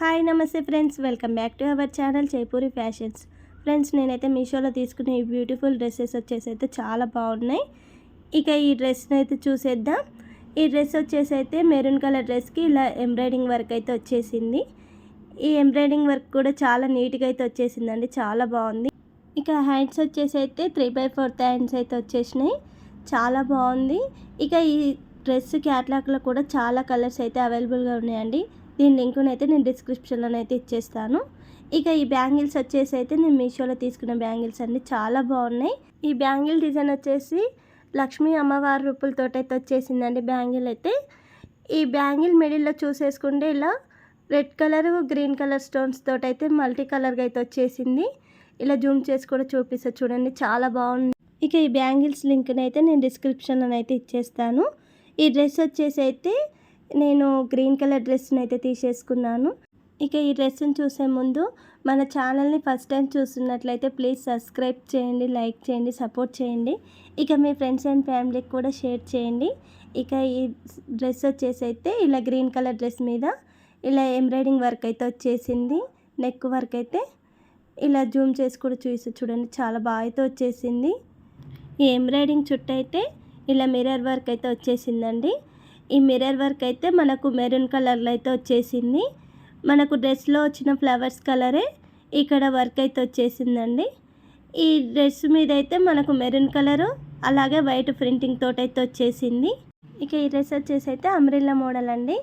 Hi నమస్తే friends. Welcome back to our channel Jaipuri fashions. Friends నేనైతే మీషోలో తీసుకునే ఈ బ్యూటిఫుల్ డ్రెస్సెస్ వచ్చేసి అయితే చాలా బాగున్నాయి. ఇక ఈ డ్రెస్ని అయితే చూసేద్దాం. ఈ డ్రెస్ వచ్చేసి అయితే మెరూన్ కలర్ డ్రెస్కి ఇలా ఎంబ్రాయిడింగ్ వర్క్ అయితే వచ్చేసింది. ఈ ఎంబ్రాయిడింగ్ వర్క్ కూడా చాలా నీట్గా అయితే వచ్చేసిందండి. చాలా బాగుంది. ఇక హ్యాండ్స్ వచ్చేసి అయితే త్రీ బై ఫోర్త్ హ్యాండ్స్ అయితే వచ్చేసినాయి. చాలా బాగుంది. ఇక ఈ డ్రెస్ క్యాట్లాక్లో కూడా చాలా కలర్స్ అయితే అవైలబుల్గా ఉన్నాయండి. దీని లింక్ను అయితే నేను డిస్క్రిప్షన్లో అయితే ఇచ్చేస్తాను. ఇక ఈ బ్యాంగిల్స్ వచ్చేసి అయితే నేను మీషోలో తీసుకున్న బ్యాంగిల్స్ అన్నీ చాలా బాగున్నాయి. ఈ బ్యాంగిల్ డిజైన్ వచ్చేసి లక్ష్మీ అమ్మవారి రూపులతో అయితే వచ్చేసిందండి బ్యాంగిల్ అయితే. ఈ బ్యాంగిల్ మిడిల్లో చూసేసుకుంటే ఇలా red colour green colour stones తోటి అయితే మల్టీ కలర్గా అయితే వచ్చేసింది. ఇలా జూమ్ చేసి కూడా చూపిస్తా చూడండి. చాలా బాగుంది. ఇక ఈ బ్యాంగిల్స్ లింక్ని అయితే నేను డిస్క్రిప్షన్లో అయితే ఇచ్చేస్తాను. ఈ డ్రెస్ వచ్చేసి అయితే నేను గ్రీన్ కలర్ డ్రెస్ని అయితే తీసేసుకున్నాను. ఇక ఈ డ్రెస్ని చూసే ముందు మన ఛానల్ని ఫస్ట్ టైం చూస్తున్నట్లయితే ప్లీజ్ సబ్స్క్రైబ్ చేయండి లైక్ చేయండి సపోర్ట్ చేయండి. ఇక మీ ఫ్రెండ్స్ అండ్ ఫ్యామిలీకి కూడా షేర్ చేయండి. ఇక ఈ డ్రెస్ వచ్చేసి అయితే ఇలా గ్రీన్ కలర్ డ్రెస్ మీద ఇలా ఎంబ్రాయిడింగ్ వర్క్ అయితే వచ్చేసింది. నెక్ వర్క్ అయితే ఇలా జూమ్ చేసి కూడా చూసి చూడండి చాలా బాగా అయితే వచ్చేసింది. ఈ ఎంబ్రాయిడింగ్ చుట్టూ అయితే ఇలా మిర్రర్ వర్క్ అయితే వచ్చేసిందండి. ఈ మిర్రర్ వర్క్ అయితే మనకు మెరూన్ కలర్లో అయితే వచ్చేసింది. మనకు డ్రెస్లో వచ్చిన ఫ్లవర్స్ కలరే ఇక్కడ వర్క్ అయితే వచ్చేసిందండి. ఈ డ్రెస్ మీద అయితే మనకు మెరూన్ కలరు అలాగే వైట్ ప్రింటింగ్ తోటి అయితే వచ్చేసింది. ఇక ఈ డ్రెస్ వచ్చేసి అయితే అమ్రిల్లా మోడల్ అండి.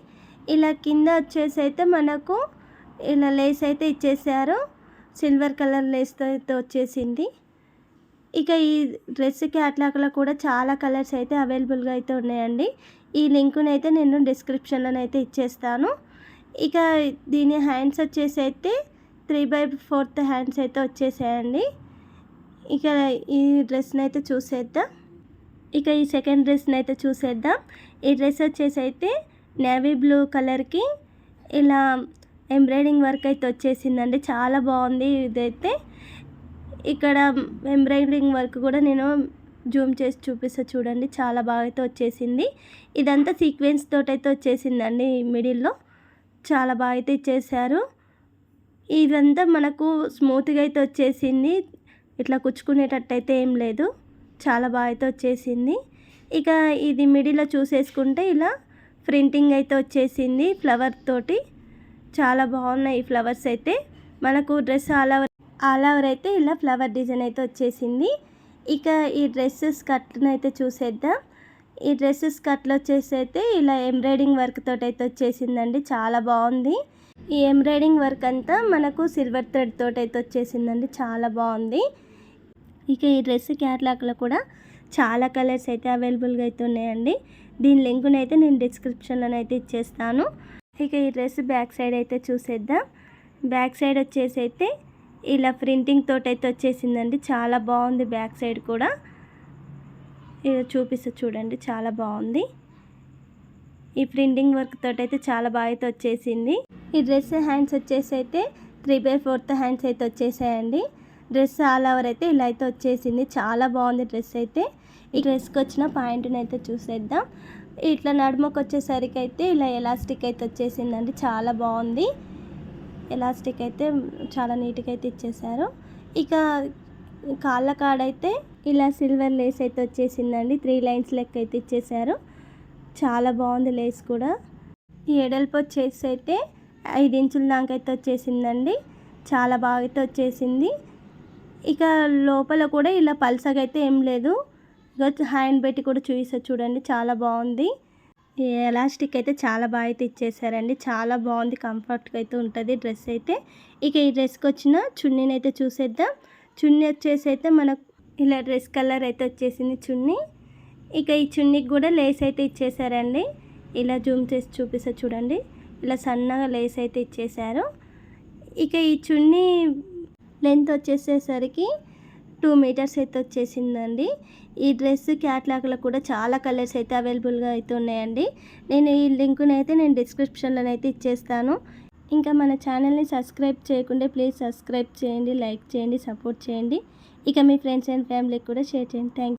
ఇలా కింద వచ్చేసి అయితే మనకు ఇలా లేస్ అయితే ఇచ్చేసారు. సిల్వర్ కలర్ లేస్తో అయితే వచ్చేసింది. ఇక ఈ డ్రెస్ క్యాట్లాక్లో కూడా చాలా కలర్స్ అయితే అవైలబుల్గా అయితే ఉన్నాయండి. ఈ లింకుని అయితే నేను డిస్క్రిప్షన్లో అయితే ఇచ్చేస్తాను. ఇక దీని హ్యాండ్స్ వచ్చేసి అయితే త్రీ బై ఫోర్త్ హ్యాండ్స్ అయితే వచ్చేసాయండి. ఇక ఈ డ్రెస్ని అయితే చూసేద్దాం. ఇక ఈ సెకండ్ డ్రెస్ని అయితే చూసేద్దాం. ఈ డ్రెస్ వచ్చేసి అయితే నేవీ బ్లూ కలర్కి ఇలా ఎంబ్రాయిడింగ్ వర్క్ అయితే వచ్చేసిందండి. చాలా బాగుంది ఇదైతే. ఇక్కడ ఎంబ్రాయిడరింగ్ వర్క్ కూడా నేను జూమ్ చేసి చూపిస్తా చూడండి. చాలా బాగా అయితే వచ్చేసింది. ఇదంతా సీక్వెన్స్ తోటైతే అయితే వచ్చేసిందండి మిడిల్లో. చాలా బాగా అయితే ఇచ్చేసారు ఇదంతా మనకు స్మూత్గా అయితే వచ్చేసింది. ఇట్లా కుచ్చుకునేటట్టు అయితే ఏం లేదు. చాలా బాగా అయితే వచ్చేసింది. ఇక ఇది మిడిల్లో చూసేసుకుంటే ఇలా ప్రింటింగ్ అయితే వచ్చేసింది ఫ్లవర్ తోటి. చాలా బాగున్నాయి ఈ ఫ్లవర్స్ అయితే. మనకు dress all over all over అయితే ఇలా ఫ్లవర్ డిజైన్ అయితే వచ్చేసింది. ఇక ఈ డ్రెస్సెస్ కట్లను అయితే చూసేద్దాం. ఈ డ్రెస్సెస్ కట్లు వచ్చేసి అయితే ఇలా ఎంబ్రాయిడింగ్ వర్క్ తోటి అయితే వచ్చేసిందండి. చాలా బాగుంది. ఈ ఎంబ్రాయిడింగ్ వర్క్ అంతా మనకు సిల్వర్ థ్రెడ్ తోటి అయితే వచ్చేసిందండి. చాలా బాగుంది. ఇక ఈ డ్రెస్ క్యాట్లాక్లో కూడా చాలా కలర్స్ అయితే అవైలబుల్గా అయితే ఉన్నాయండి. దీని లింకుని అయితే నేను డిస్క్రిప్షన్లో అయితే ఇచ్చేస్తాను. ఇక ఈ డ్రెస్ బ్యాక్ సైడ్ అయితే చూసేద్దాం. బ్యాక్ సైడ్ వచ్చేసి అయితే ఇలా ప్రింటింగ్ తోటి అయితే వచ్చేసిందండి. చాలా బాగుంది బ్యాక్ సైడ్ కూడా. ఇలా చూపిస్తా చూడండి చాలా బాగుంది. ఈ ప్రింటింగ్ వర్క్ తోటి అయితే చాలా బాగా అయితే వచ్చేసింది. ఈ డ్రెస్ హ్యాండ్స్ వచ్చేసి అయితే త్రీ బై ఫోర్త్ హ్యాండ్స్ అయితే వచ్చేసాయండి. డ్రెస్ ఆల్ ఓవర్ అయితే ఇలా అయితే వచ్చేసింది. చాలా బాగుంది డ్రెస్ అయితే. ఈ డ్రెస్కి వచ్చిన పాయింట్ని అయితే చూసేద్దాం. ఇట్లా నడుమకు వచ్చేసరికి అయితే ఇలా ఎలాస్టిక్ అయితే వచ్చేసిందండి. చాలా బాగుంది. ఎలాస్టిక్ అయితే చాలా నీట్గా అయితే ఇచ్చేసారు. ఇక కాళ్ళ కాడైతే ఇలా సిల్వర్ లేస్ అయితే వచ్చేసిందండి. త్రీ లైన్స్ లెక్క అయితే ఇచ్చేసారు. చాలా బాగుంది లేస్ కూడా. ఈ ఎడల్పు వచ్చేసి అయితే ఐదు ఇంచుల దాకా అయితే వచ్చేసిందండి. చాలా బాగా అయితే వచ్చేసింది. ఇక లోపల కూడా ఇలా పల్సగా అయితే ఏం లేదు. ఇక హ్యాండ్ పెట్టి కూడా చూపిస్తా చూడండి. చాలా బాగుంది. ఎలాస్టిక్ అయితే చాలా బాగా అయితే ఇచ్చేసారండి చాలా బాగుంది కంఫర్ట్గా అయితే ఉంటుంది డ్రెస్ అయితే. ఇక ఈ డ్రెస్కి వచ్చిన చున్నీని అయితే చూసేద్దాం. చున్నీ వచ్చేసి అయితే మనకు ఇలా డ్రెస్ కలర్ అయితే వచ్చేసింది చున్నీ. ఇక ఈ చున్నీకి కూడా లేస్ అయితే ఇచ్చేసారండి. ఇలా జూమ్ చేసి చూపిస్తా చూడండి. ఇలా సన్నగా లేస్ అయితే ఇచ్చేసారు. ఇక ఈ చున్నీ లెంత్ వచ్చేసేసరికి టూ మీటర్స్ అయితే వచ్చేసిందండి. ఈ డ్రెస్ క్యాట్లాగ్లో కూడా చాలా కలర్స్ అయితే అవైలబుల్గా అయితే ఉన్నాయండి. నేను ఈ లింకుని అయితే నేను డిస్క్రిప్షన్లో అయితే ఇచ్చేస్తాను. ఇంకా మన ఛానల్ని సబ్స్క్రైబ్ చేయకుండా ప్లీజ్ సబ్స్క్రైబ్ చేయండి లైక్ చేయండి సపోర్ట్ చేయండి. ఇక మీ ఫ్రెండ్స్ అండ్ ఫ్యామిలీకి కూడా షేర్ చేయండి. థ్యాంక్